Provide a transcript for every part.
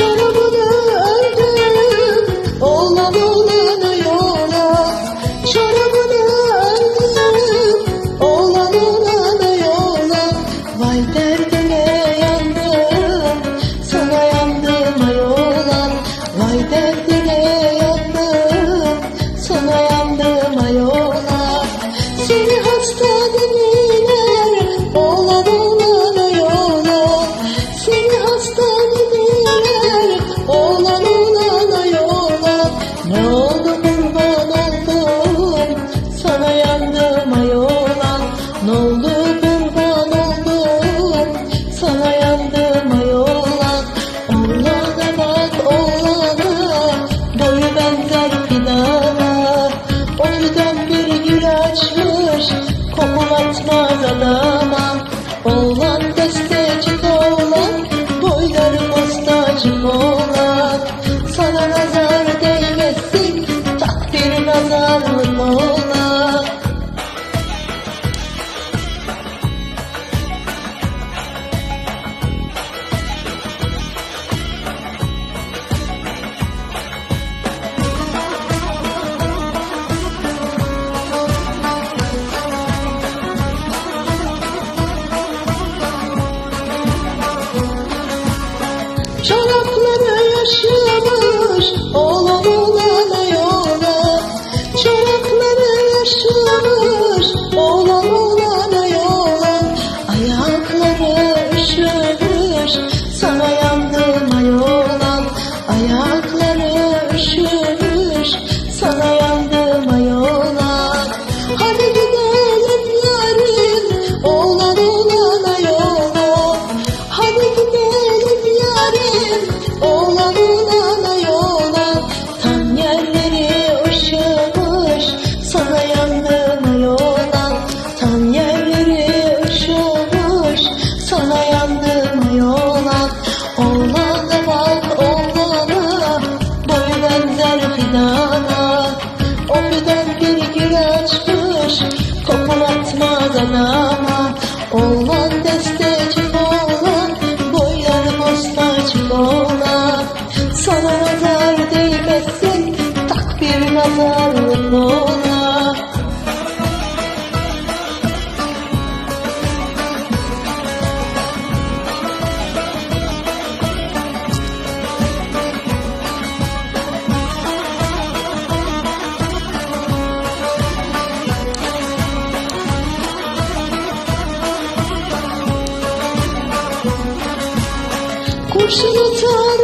Çorabını ördüm Oğlan oğlanı yola. Çorabını ördüm Oğlan oğlanı yola. Vay derdime yandım. Sana yandım ay oğlan Vay derdime yandım. Sana yandım ay Seni hasta 是。ilaçmış Kopar atmadan ama Oğlan destecim oğlan Boylarım ostacım oğlan. Sana nazar değmesin Tak bir nazarlık oğlan. 不是你的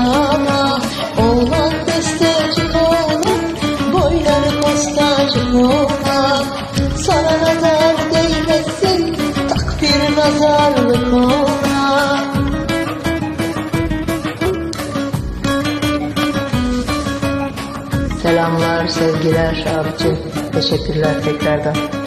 yana Oğlan besteci ah, oğlan Boyları postacı oğlan Sana nazar değmesin Tak nazarlık oğlan Selamlar sevgiler Şahapçı Teşekkürler tekrardan.